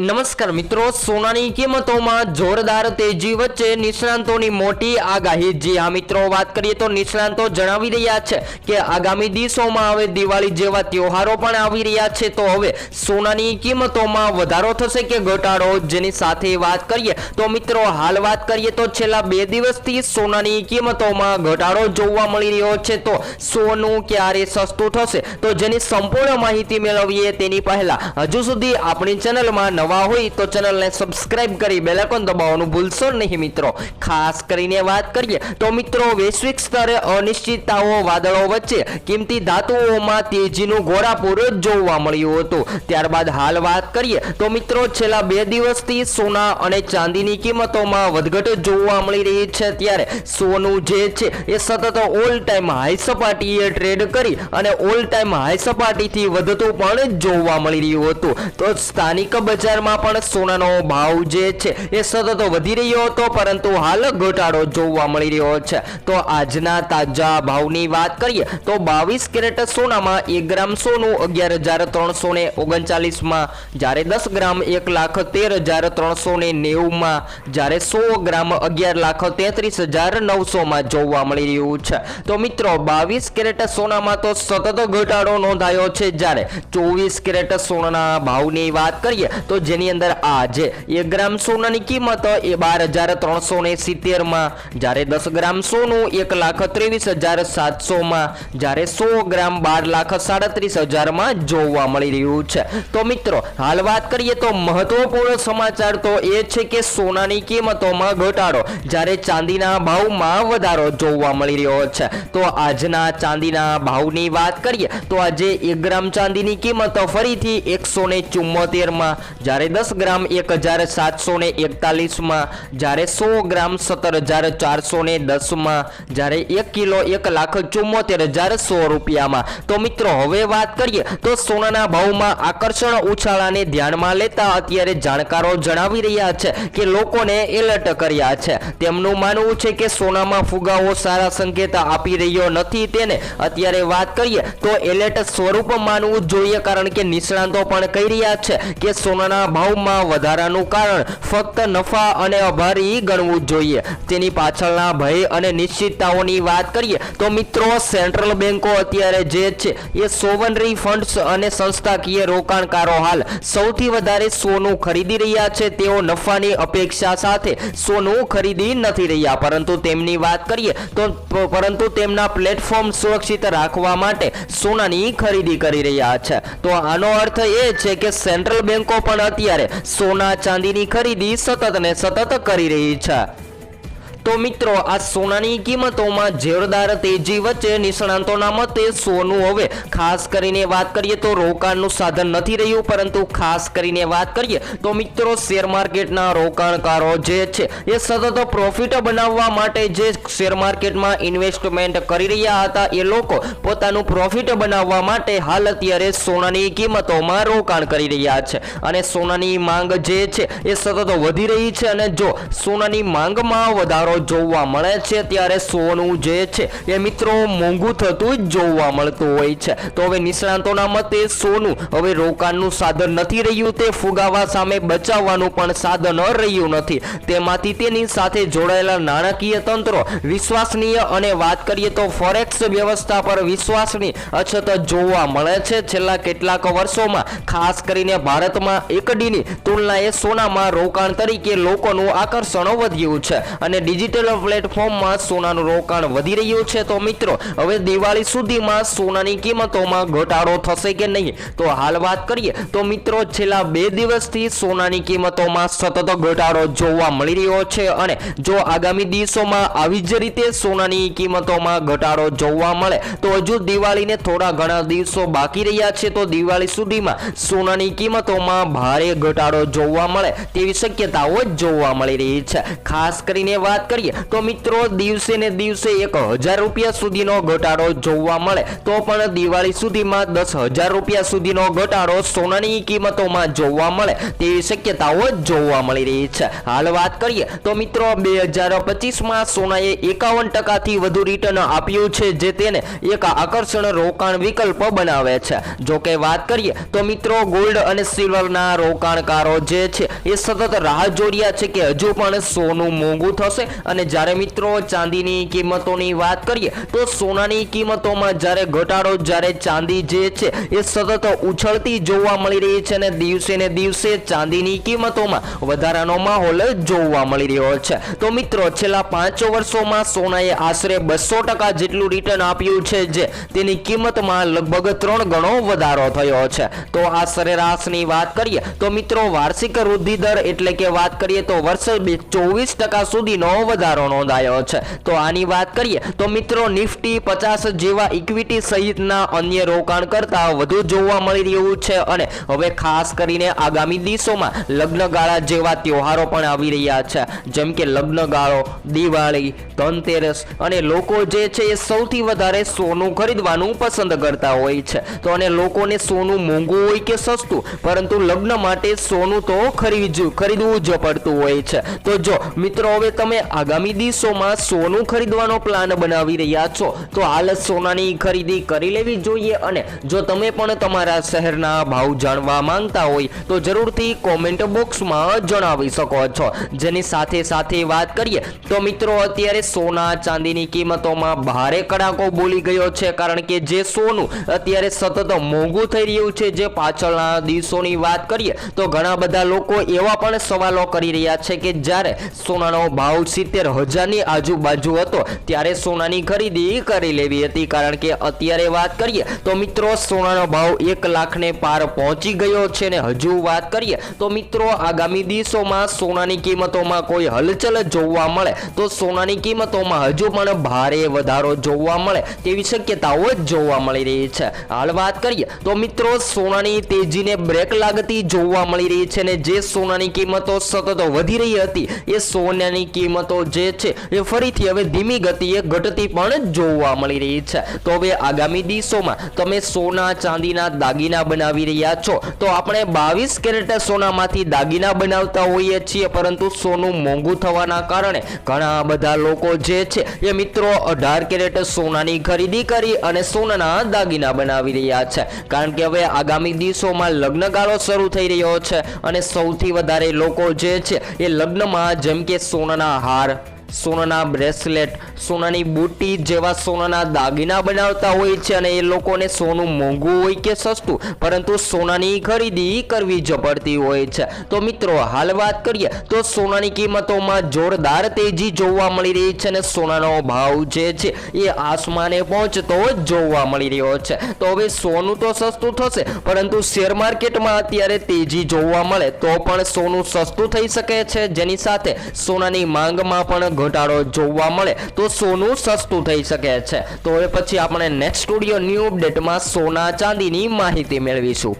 નમસ્કાર મિત્રો, સોનાની કિંમતોમાં જોરદાર તેજી વચ્ચે નિષ્ણાંતોની મોટી આગાહી. જી હા મિત્રો, વાત કરીએ તો નિષ્ણાંતો જણાવી રહ્યા છે કે આગામી દિવસોમાં હવે દિવાળી જેવા તહેવારો પણ આવી રહ્યા છે. તો હવે સોનાની કિંમતોમાં વધારો થશે કે ઘટાડો? જેની સાથે વાત કરીએ તો મિત્રો, હાલ વાત કરીએ તો છેલ્લા બે દિવસથી સોનાની કિંમતોમાં ઘટાડો જોવા મળી રહ્યો છે. તો સોનું ક્યારે સસ્તું થશે? તો જેની સંપૂર્ણ માહિતી મેળવીએ તેની પહેલા, હજુ સુધી આપણી ચેનલમાં નવા હોય તો ચેનલને સબસ્ક્રાઇબ કરી બેલાઇકોન દબાવવાનું ભૂલશો નહીં મિત્રો. ખાસ કરીને વાત કરીએ તો મિત્રો વૈશ્વિક સ્તરે અનિશ્ચિતતાઓ, વાદળો વચ્ચે કિંમતી ધાતુઓમાં તેજીનું ઘોડાપૂર જોવા મળ્યું હતું. ત્યારબાદ હાલ વાત કરીએ તો મિત્રો છેલ્લા બે દિવસથી સોના અને ચાંદીની કિંમતોમાં વધઘટ જોવા મળી રહી છે ત્યારે સોનું જે છે એ સતત ઓલ ટાઈમ હાઈ સપાટીએ ટ્રેડ કરી અને ઓલ ટાઈમ હાઈ સપાટીથી વધતું પણ જોવા મળી રહ્યું હતું. તો સ્થાનિક બજારમાં પણ સોનાનો ભાવ જે છે એ સતત વધી રહ્યો હતો, પરંતુ હાલ ઘટાડો જોવા મળી રહ્યો છે. તો આજના તાજા ભાવની વાત કરીએ, તો બાવીસ કેરેટ સોનામાં એક ગ્રામ સોનું, અગિયાર હજાર ત્રણસો ને ઓગણચાલીસમાં જ્યારે દસ ગ્રામ એક લાખ તેર હજાર ત્રણસો ને નેવુંમાં જ્યારે સો ગ્રામ અગિયાર લાખ તેત્રીસ હજાર નવસોમાં જોવા મળી રહ્યું છે. તો મિત્રો, બાવીસ કેરેટ સોનામાં તો સતત ઘટાડો નોંધાયો છે. જ્યારે ચોવીસ કેરેટ સોનાના ભાવની વાત કરીએ, તો જેની અંદર આજે એક ગ્રામ સોનાની કિંમત એ બાર હજાર ત્રણસો ને સિત્તેરમાં જ્યારે દસ ગ્રામ સોનું એક લાખ ત્રેવીસ હજાર સાતસોમાં જ્યારે સો ગ્રામ બાર લાખ સાડત્રીસ હજારમાં જોવા મળી રહ્યું છે. તો મિત્રો, હાલ વાત કરીએ તો મહત્વપૂર્ણ સમાચાર તો એ છે કે સોનાની કિંમતોમાં ઘટાડો, જ્યારે ચાંદીના ભાવમાં વધારો જોવા મળી રહ્યો છે. તો આજના ચાંદીના ભાવની વાત કરીએ, તો આજે એક ગ્રામ ચાંદીની કિંમત ફરીથી એકસો ને ચુમ્મોતેરમાં જ્યારે દસ ગ્રામ એક હજાર સાતસો ને એકતાલીસમાં, જ્યારે સો ગ્રામ સત્તર હજાર ચારસો ને દસમાં, જ્યારે એક કિલો એક લાખ ચુમ્મોતેર હજાર સો રૂપિયામાં. તો મિત્રો, હવે વાત કરીએ તો સોનાના ભાવમાં આકર્ષણ ઉછાળાને ધ્યાનમાં લેતા અત્યારે જાણકારો જણાવી રહ્યા છે કે લોકોને એલર્ટ કર્યા છે. તેમનું માનવું છે કે સોનામાં ફુગાવો સારા સંકેત આપી રહ્યો નથી તેને. અત્યારે વાત કરીએ તો એલર્ટ સ્વરૂપ માનવું જોઈએ, કારણ કે નિષ્ણાંતો પણ કહી રહ્યા છે કે સોનાના ભાવમાં વધારાનું કારણ ફક્ત નફા અને અભારી ગણવું જોઈએ. તેની પાછળના ભય અને નિશ્ચિતતાઓની વાત કરીએ તો મિત્રો, સેન્ટ્રલ બેન્કો અત્યારે જે છે, એ સોવનરી ફંડ્સ અને સંસ્થાકીય રોકાણકારો હાલ સૌથી વધારે સોનું ખરીદી રહ્યા છે. તેઓ નફાની અપેક્ષા સાથે સોનું ખરીદી નથી રહ્યા. પરંતુ તેમની વાત કરીએ તો પરંતુ તેમના પ્લેટફોર્મ સુરક્ષિત રાખવા માટે સોનાની ખરીદી કરી રહ્યા છે. તો આનો અર્થ એ છે કે સેન્ટ્રલ બેન્કો પણ અત્યારે સોના ચાંદીની ખરીદી સતત ને સતત કરી રહી છે. તો મિત્રો, આ સોનાની કિંમતોમાં જોરદાર તેજી વચ્ચે નિષ્ણાંતોના મતે સોનું હવે ખાસ કરીને વાત કરીએ તો રોકાણનું સાધન નથી રહ્યું, પરંતુ ખાસ કરીને વાત કરીએ તો મિત્રો, શેર માર્કેટના રોકાણકારો જે છે, એ સતત પ્રોફિટ બનાવવા માટે જે શેર માર્કેટમાં ઇન્વેસ્ટમેન્ટ કરી રહ્યા હતા, એ લોકો પોતાનું પ્રોફિટ બનાવવા માટે હાલ અત્યારે સોનાની કિંમતોમાં રોકાણ કરી રહ્યા છે. અને સોનાની માંગ જે છે, એ સતત વધી રહી છે અને જો સોનાની માંગમાં વધારો જોવા મળે છે, ત્યારે સોનું જે છે, એ મિત્રો મોંઘું થતું જ જોવા મળતું હોય છે. તો હવે નિષ્ણાંતોના મતે સોનું હવે રોકાણનું સાધન નથી રહ્યું, તે ફુગાવા સામે બચાવવાનું પણ સાધન રહ્યું નથી. તેમાંથી તેની સાથે જોડાયેલા નાણાકીય તંત્રો વિશ્વસનીય અને વાત કરીએ તો ફોરેક્સ વ્યવસ્થા પર વિશ્વાસની અછત જોવા મળે છે. છેલ્લા કેટલાક વર્ષોમાં, ખાસ કરીને ભારતમાં એકડીની તુલનાએ સોનામાં રોકાણ તરીકે લોકોનું આકર્ષણ વધ્યું છે અને ડિજિટલ પ્લેટફોર્મમાં સોનાનું રોકાણ વધી રહ્યું છે. તો મિત્રો, હવે દિવાળી સુધીમાં સોનાની કિંમતોમાં ઘટાડો થશે કે નહીં? તો હાલ વાત કરીએ. તો મિત્રો, છેલ્લા બે દિવસથી સોનાની કિંમતોમાં સતત ઘટાડો જોવા મળી રહ્યો છે અને જો આગામી દિવસોમાં આવી જ રીતે સોનાની કિંમતોમાં ઘટાડો જોવા મળે, તો હજુ દિવાળીને થોડા ઘણા દિવસો બાકી રહ્યા છે. તો દિવાળી સુધીમાં સોનાની કિંમતોમાં ભારે ઘટાડો જોવા મળે તેવી શક્યતાઓ જોવા મળી રહી છે. ખાસ કરીને વાત કરીએ. તો મિત્રો, દિવસે ને દિવસે એક હજાર રૂપિયા સુધીનો ઘટાડો જોવા મળે. તો પણ દિવાળી સુધીમાં દસ હજાર રૂપિયા સુધીનો ઘટાડો સોનાની કિંમતોમાં જોવા મળે. તેવી શક્યતાઓ જોવા મળી રહી છે. હાલ વાત કરીએ. તો મિત્રો, બે હજાર પચીસમાં સોનાએ એકાવન ટકાથી વધુ રિટર્ન આપ્યું છે, જે તેને એક આકર્ષણ રોકાણ વિકલ્પ બનાવે છે. જો કે વાત કરીએ, તો મિત્રો ગોલ્ડ અને સિલ્વરના રોકાણકારો જે છે, એ સતત રાહ જોડ્યા છે કે હજુ પણ સોનું મોંઘું થશે. અને જ્યારે મિત્રો ચાંદીની કિંમતોની વાત કરીએ, તો સોનાની કિંમતોમાં જ્યારે ઘટાડો, જ્યારે ચાંદી જે છે, એ સતત ઉછળતી જોવા મળી રહી છે અને દિવસે ને દિવસે ચાંદીની કિંમતોમાં વધારાનો માહોલ જોવા મળી રહ્યો છે. તો મિત્રો, છેલ્લા પાંચ વર્ષોમાં સોનાએ આશરે બસો ટકા જેટલું રિટર્ન આપ્યું છે જે તેની કિંમતમાં લગભગ ત્રણ ગણો વધારો થયો છે. તો આ સરેરાશની વાત કરીએ, તો મિત્રો, વાર્ષિક વૃદ્ધિ દર એટલે કે વાત કરીએ તો વર્ષ ચોવીસ ટકા સુધીનો વધારો નોંધાયો છે. તો આની વાત કરીએ, તો મિત્રો નિફ્ટી પચાસ જેવા ઇક્વિટી સહિતના અન્ય રોકાણ કરતા વધુ જોવા મળી રહ્યું છે અને હવે ખાસ કરીને આગામી દિવસોમાં લગ્નગાળા જેવા તહેવારો પણ આવી રહ્યા છે. જેમ કે લગ્નગાળો, દિવાળી, ધનતેરસ અને લોકો જે છે એ સૌથી વધારે સોનું ખરીદવાનું પસંદ કરતા હોય છે. તો અને લોકોને સોનું મોંઘું હોય કે સસ્તું, પરંતુ લગ્ન માટે સોનું તો ખરીદ ખરીદવું જ પડતું હોય છે. તો જો મિત્રો, હવે તમે આગામી દિવસોમાં સોનું ખરીદવાનો પ્લાન બનાવી રહ્યા છો. તો હાલ સોનાની ખરીદી કરી લેવી જોઈએ અને જો તમે પણ તમારા શહેરના ભાવ જાણવા માંગતા હોય, તો જરૂરથી કોમેન્ટ બોક્સમાં જણાવી શકો છો. જેની સાથે સાથે વાત કરીએ, તો મિત્રો અત્યારે સોના ચાંદીની કિંમતોમાં ભારે કડાકો બોલી ગયો છે. કારણ કે જે સોનું અત્યારે સતત મોંઘું થઈ રહ્યું છે, જે પાછળના દિવસોની વાત કરીએ, તો ઘણા બધા લોકો એવા પણ સવાલો કરી રહ્યા છે કે જ્યારે સોનાનો ભાવ સિત્તેર હજારની આજુબાજુ હતો. ત્યારે સોનાની ખરીદી કરી લેવી હતી. કારણ કે અત્યારે વાત કરીએ તો મિત્રો, સોનાનો ભાવ એક લાખને પાર પહોંચી ગયો છે ને હજુ વાત કરીએ તો મિત્રો, આગામી દિવસોમાં સોનાની કિંમતોમાં કોઈ હલચલ જોવા મળે તો સોનાની કિંમતોમાં હજુ પણ ભારે વધારો જોવા મળે તેવી શક્યતાઓ જોવા મળી રહી છે. હાલ વાત કરીએ તો મિત્રો, સોનાની તેજીને બ્રેક લાગતી જોવા મળી રહી છે ને જે સોનાની કિંમતો સતત વધી રહી હતી એ સોનાની કિંમતો જે છે, એ ફરીથી હવે ધીમી ગતિએ ઘટતી પણ જોવા મળી રહી છે. તો હવે આગામી દિવસોમાં તમે સોના, ચાંદીના દાગીના બનાવી રહ્યા છો. તો આપણે બાવીસ કેરેટ સોનામાંથી દાગીના બનાવતા હોઈએ છીએ, પરંતુ સોનું મોંઘું થવાના કારણે ઘણા બધા લોકો જે છે, એ મિત્રો અઢાર કેરેટ સોનાની ખરીદી કરી અને સોનાના દાગીના બનાવી રહ્યા છે. કારણ કે હવે આગામી દિવસોમાં લગ્નગાળો શરૂ થઈ રહ્યો છે અને સૌથી વધારે લોકો જે છે, એ લગ્નમાં જેમ કે સોનાના હાર Taquara. સોનાના બ્રેસલેટ, સોનાની બુટ્ટી જેવા સોનાના દાગીના બનાવતા હોય છે અને એ લોકોને સોનું મોંઘું હોય કે સસ્તું, પરંતુ સોનાની ખરીદી કરવી જ પડતી હોય છે. તો મિત્રો, હાલ વાત કરીએ, તો સોનાની કિંમતોમાં જોરદાર તેજી જોવા મળી રહી છે અને સોનાનો ભાવ જે છે એ આસમાને પહોંચતો જોવા મળી રહ્યો છે. તો હવે સોનું તો સસ્તું થશે, પરંતુ શેર માર્કેટમાં અત્યારે તેજી જોવા મળે, તો પણ સોનું સસ્તું થઈ શકે છે. જેની સાથે સોનાની માંગમાં પણ ઘટાડો જોવા મળે તો સોનું સસ્તું થઈ શકે છે. તો હવે પછી આપણે નેક્સ્ટ સ્ટુડિયો ન્યૂ અપડેટમાં સોના ચાંદીની માહિતી મેળવીશું.